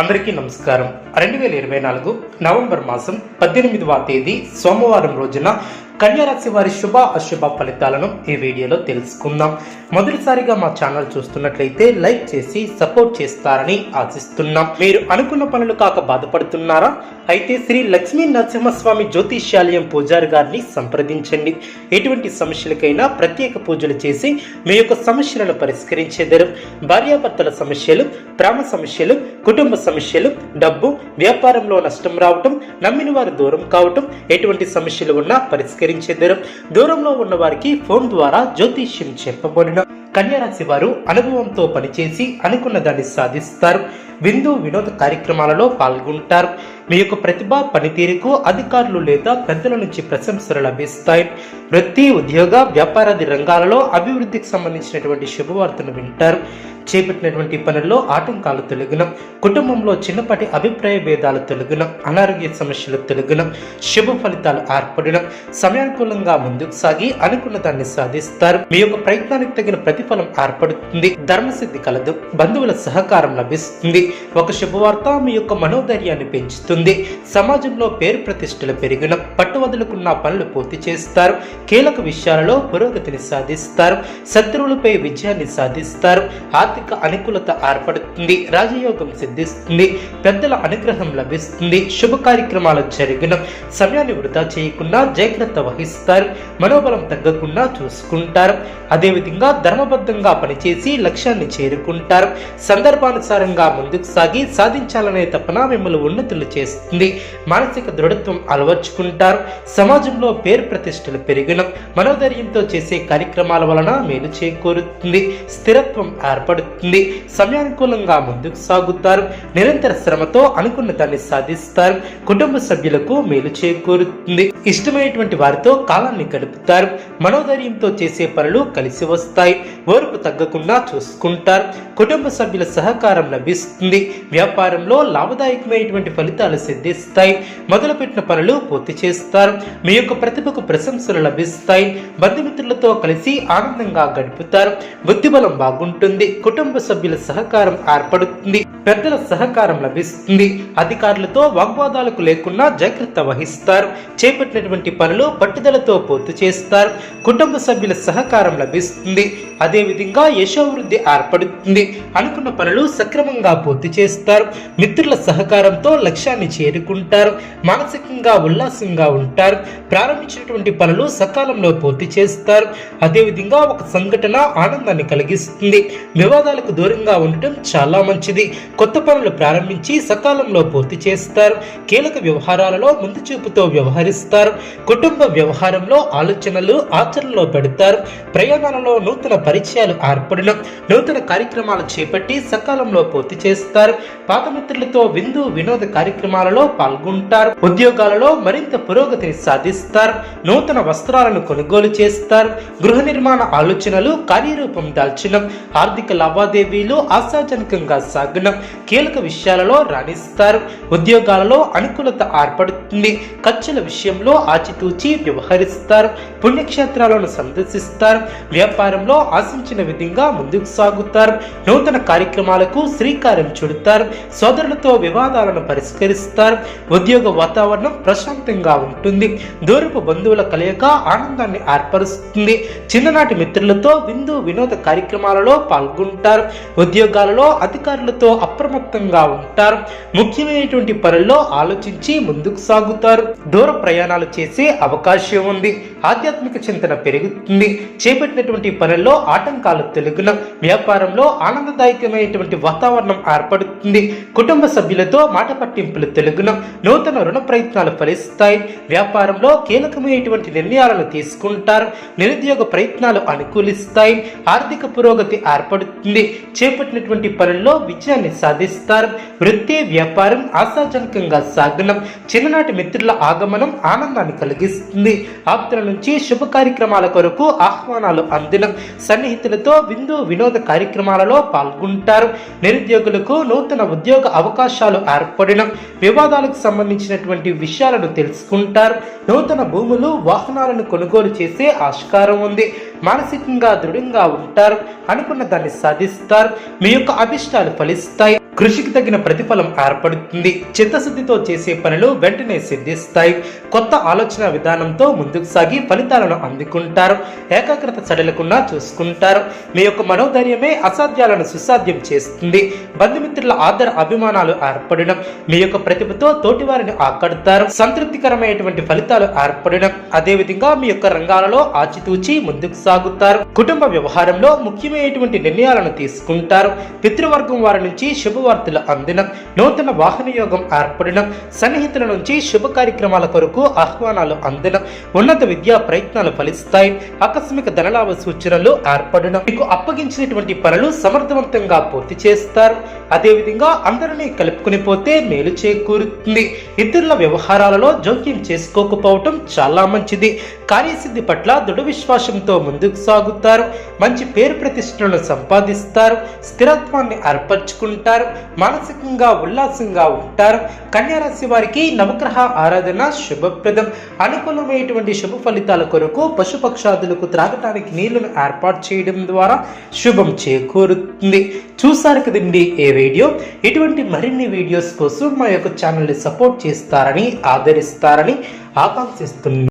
అందరికీ నమస్కారం. రెండు వేల ఇరవై నాలుగు నవంబర్ మాసం పద్దెనిమిదవ తేదీ సోమవారం రోజున కన్యారాశి వారి శుభ అశుభ ఫలితాలను ఈ వీడియోలో తెలుసుకుందాం. మొదటిసారిగా మా ఛానల్ చూస్తున్నట్లయితే లైక్ చేసి సపోర్ట్ చేస్తారని ఆశిస్తున్నాం. మీరు అనుకున్న పనులు కాక బాధపడుతున్నారా? అయితే శ్రీ లక్ష్మీ నరసింహస్వామి జ్యోతిష్యాలయం పూజారి గారిని సంప్రదించండి. ఎటువంటి సమస్యలకైనా ప్రత్యేక పూజలు చేసి మీ యొక్క సమస్యలను పరిష్కరించేదారు. భార్యాభర్తల సమస్యలు ప్రేమ సమస్యలు కుటుంబ సమస్యలు డబ్బు వ్యాపారంలో నష్టం రావటం నమ్మిన వారు దూరం కావటం ఎటువంటి సమస్యలు ఉన్నా పరిష్కరించేదరు దూరంలో ఉన్న వారికి ఫోన్ ద్వారా జ్యోతిష్యం చెప్పబడిన కన్యారాశి వారు అనుభవంతో పనిచేసి అనుకున్న దాన్ని సాధిస్తారు. విందు వినోద కార్యక్రమాలలో పాల్గొంటారు. మీ యొక్క ప్రతిభ పనితీరుకు అధికారులు లేదా పెద్దల నుంచి ప్రశంసలు లభిస్తాయి. వృత్తి ఉద్యోగ వ్యాపారాది రంగాలలో అభివృద్ధికి సంబంధించినటువంటి శుభవార్తను వింటారు. చేపట్టినటువంటి పనుల్లో ఆటంకాలు తొలగిన కుటుంబంలో చిన్నపాటి అభిప్రాయ భేదాలు తొలగిన అనారోగ్య సమస్యలు తొలగిన శుభ ఫలితాలు ఏర్పడిన సమయానుకూలంగా ముందుకు సాగి అనుకున్న దాన్ని సాధిస్తారు. మీ యొక్క ప్రయత్నానికి తగిన ప్రతిఫలం ఏర్పడుతుంది. ధర్మసిద్ధి కలదు. బంధువుల సహకారం లభిస్తుంది. ఒక శుభవార్త మీ యొక్క మనోధైర్యాన్ని పెంచుతుంది. సమాజంలో పేరు ప్రతిష్టలు పెరిగిన పట్టు వదులుకున్న పనులు పూర్తి చేస్తారు. కీలక విషయాలలో పురోగతిని సాధిస్తారు. శత్రువులపై విజయాన్ని సాధిస్తారు. ఆర్థిక అనుకూలత ఏర్పడుతుంది రాజయోగం సిద్ధిస్తుంది పెద్దల అనుగ్రహం లభిస్తుంది శుభ కార్యక్రమాలు జరిగిన సమయాన్ని వృధా చేయకుండా జాగ్రత్త వహిస్తారు మనోబలం తగ్గకుండా చూసుకుంటారు. అదేవిధంగా ధర్మబద్ధంగా పనిచేసి లక్ష్యాన్ని చేరుకుంటారు. సందర్భానుసారంగా ముందుకు సాగి సాధించాలనే తపన మిమ్మల్ని ఉన్నతులు చేస్తుంది. మానసిక దృఢత్వం అలవర్చుకుంటారు. సమాజంలో పేరు ప్రతిష్టలు పెరిగిన మనోధైర్యంతో చేసే కార్యక్రమాల వలన మేలు చేకూరుతుంది. స్థిరత్వం ఏర్పడుతుంది సమయానుకూలంగా ముందుకు సాగుతారు. నిరంతర శ్రమతో అనుకున్న దాన్ని సాధిస్తారు. కుటుంబ సభ్యులకు మేలు చేకూరుతుంది. ఇష్టమైనటువంటి వారితో కాలాన్ని గడుపుతారు. మనోధైర్యంతో చేసే పనులు కలిసి వస్తాయి. ఓర్పు తగ్గకుండా చూసుకుంటారు. కుటుంబ సభ్యుల సహకారం లభిస్తుంది. వ్యాపారంలో లాభదాయకమైనటువంటి ఫలితాలు సిద్ధిస్తాయి. మొదలుపెట్టిన పనులు పూర్తి చేస్తారు. మీ యొక్క ప్రతిభకు ప్రశంసలు లభిస్తాయి. బంధుమిత్రులతో కలిసి ఆనందంగా గడుపుతారు. బుద్ధిబలం బాగుంటుంది. కుటుంబ సభ్యుల సహకారం ఏర్పడుతుంది. పెద్దల సహకారం లభిస్తుంది. అధికారులతో వాగ్వాదాలకు లేకుండా జాగ్రత్త వహిస్తారు. చేపట్టినటువంటి పనులు పట్టుదలతో పూర్తి చేస్తారు. కుటుంబ సభ్యుల సహకారం లభిస్తుంది. అదేవిధంగా యశోవృద్ధి ఏర్పడుతుంది. అనుకున్న పనులు సక్రమంగా పూర్తి చేస్తారు. మిత్రుల సహకారంతో లక్ష్యాన్ని చేరుకుంటారు. మానసికంగా ఉల్లాసంగా ఉంటారు. ప్రారంభించినటువంటి పనులు సకాలంలో పూర్తి చేస్తారు. అదేవిధంగా ఒక సంఘటన ఆనందాన్ని కలిగిస్తుంది. వివాదాలకు దూరంగా ఉండటం చాలా మంచిది. కొత్త పనులు ప్రారంభించి సకాలంలో పూర్తి చేస్తారు. కీలక వ్యవహారాలలో ముందు చూపుతో వ్యవహరిస్తారు. కుటుంబ వ్యవహారంలో ఆలోచనలు ఆచరణలో పెడతారు. ప్రయాణాలలో నూతన పరిచయాలు ఏర్పడిన నూతన కార్యక్రమాలు చేపట్టి సకాలంలో పూర్తి చేస్తారు. పాత మిత్రులతో విందు వినోద కార్యక్రమాలలో పాల్గొంటారు. ఉద్యోగాలలో మరింత పురోగతిని సాధిస్తారు. నూతన వస్త్రాలను కొనుగోలు చేస్తారు. గృహ నిర్మాణ ఆలోచనలు కార్యరూపం దాల్చిన ఆర్థిక లావాదేవీలు ఆశాజనకంగా సాగిన కీలక విషయాలలో రాణిస్తారు. ఉద్యోగాలలో అనుకూలత ఏర్పడుతుంది. ఖర్చుల విషయంలో ఆచితూచి వ్యవహరిస్తారు. పుణ్యక్షేత్రాలను సందర్శిస్తారు. వ్యాపారంలో ఆశించిన విధంగా ముందుకు సాగుతారు. నూతన కార్యక్రమాలకు శ్రీకారం చుడతారు. సోదరులతో వివాదాలను పరిష్కరిస్తారు. ఉద్యోగ వాతావరణం ప్రశాంతంగా ఉంటుంది. దూరపు బంధువుల కలయిక ఆనందాన్ని ఏర్పరుస్తుంది. చిన్ననాటి మిత్రులతో విందు వినోద కార్యక్రమాలలో పాల్గొంటారు. ఉద్యోగాలలో అధికారులతో అప్రమత్తంగా ఉంటారు. ముఖ్యమైనటువంటి పనుల్లో ఆలోచించి ముందుకు సాగుతారు. దూర ప్రయాణాలు చేసే అవకాశం ఉంది. ఆధ్యాత్మిక చింతన పెరుగుతుంది. చేపట్టినటువంటి పనుల్లో ఆటంకాలు తొలగిన వ్యాపారంలో ఆనందదాయకమైనటువంటి వాతావరణం ఏర్పడుతుంది. కుటుంబ సభ్యులతో మాట పట్టింపులు తొలగిన నూతన రుణ ప్రయత్నాలు ఫలిస్తాయి. వ్యాపారంలో కీలకమైనటువంటి నిర్ణయాలను తీసుకుంటారు. నిరుద్యోగ ప్రయత్నాలు అనుకూలిస్తాయి. ఆర్థిక పురోగతి ఏర్పడుతుంది. చేపట్టినటువంటి పనుల్లో విజయాన్ని సాధిస్తారు. వృత్తి వ్యాపారం ఆశాజనకంగా సాగనం చిన్ననాటి మిత్రుల ఆగమనం ఆనందాన్ని కలిగిస్తుంది. ఆప్తుల నుంచి శుభ కార్యక్రమాల కొరకు ఆహ్వానాలు అందినం సన్నిహితులతో విందు వినోద కార్యక్రమాలలో పాల్గొంటారు. నిరుద్యోగులకు నూతన ఉద్యోగ అవకాశాలు ఏర్పడడం వివాదాలకు సంబంధించినటువంటి విషయాలను తెలుసుకుంటారు. నూతన భూములు వాహనాలను కొనుగోలు చేసే ఆస్కారం ఉంది. మానసికంగా దృఢంగా ఉంటారు అనుకున్న దాన్ని సాధిస్తారు మీ యొక్క అభిష్టాలు ఫలిస్తాయి. కృషికి తగిన ప్రతిఫలం ఏర్పడుతుంది. చిత్తశుద్ధితో చేసే పనులు వెంటనే సిద్ధిస్తాయి. కొత్త ఆలోచన విధానంతో ముందుకు సాగి ఫలితాలను అందుకుంటారు. ఏకాగ్రత సడలకుండా చూసుకుంటారు. మీ యొక్క మనోధైర్యమే అసాధ్యాలను సుసాధ్యం చేస్తుంది. బంధుమిత్రుల ఆదర అభిమానాలు ఏర్పడడం మీ యొక్క ప్రతిభతో తోటివారిని ఆకడతారు. సంతృప్తికరమైనటువంటి ఫలితాలు ఏర్పడడం అదేవిధంగా మీ యొక్క రంగాలలో ఆచితూచి ముందుకు సాగుతారు. కుటుంబ వ్యవహారంలో ముఖ్యమైనటువంటి నిర్ణయాలను తీసుకుంటారు. పితృవర్గం వారి నుంచి శుభవార్తలు అందడం నూతన వాహన యోగం ఏర్పడడం. సన్నిహితుల నుంచి శుభ కార్యక్రమాల కొరకు ఆహ్వానాలు అందడం ఉన్నత విద్యా ప్రయత్నాలు ఫలిస్తాయి. ఆకస్మిక ధనలాభ సూచనలు ఏర్పడడం. మీకు అప్పగించినటువంటి పనులు సమర్థవంతంగా పూర్తి చేస్తారు. అదేవిధంగా అందరినీ కలుపుకుని పోతే మేలు చేకూరుతుంది. ఇతరుల వ్యవహారాలలో జోక్యం చేసుకోకపోవటం చాలా మంచిది. కార్యసిద్ధి పట్ల దృఢ విశ్వాసంతో ముందుకు పొందుతారు మంచి పేరు ప్రతిష్టలను సంపాదిస్తారు స్థిరత్వాన్ని ఏర్పరచుకుంటారు మానసికంగా ఉల్లాసంగా ఉంటారు. కన్యారాశి వారికి నవగ్రహ ఆరాధన శుభప్రదం. అనుకూలమైనటువంటి శుభ ఫలితాల కొరకు పశుపక్షాదులకు త్రాగటానికి నీళ్ళను ఏర్పాటు చేయడం ద్వారా శుభం చేకూరుతుంది. చూసారు కదండి ఏ వీడియో? ఇటువంటి మరిన్ని వీడియోస్ కోసం మా యొక్క ఛానల్ని సపోర్ట్ చేస్తారని ఆదరిస్తారని ఆకాంక్షిస్తున్నాను.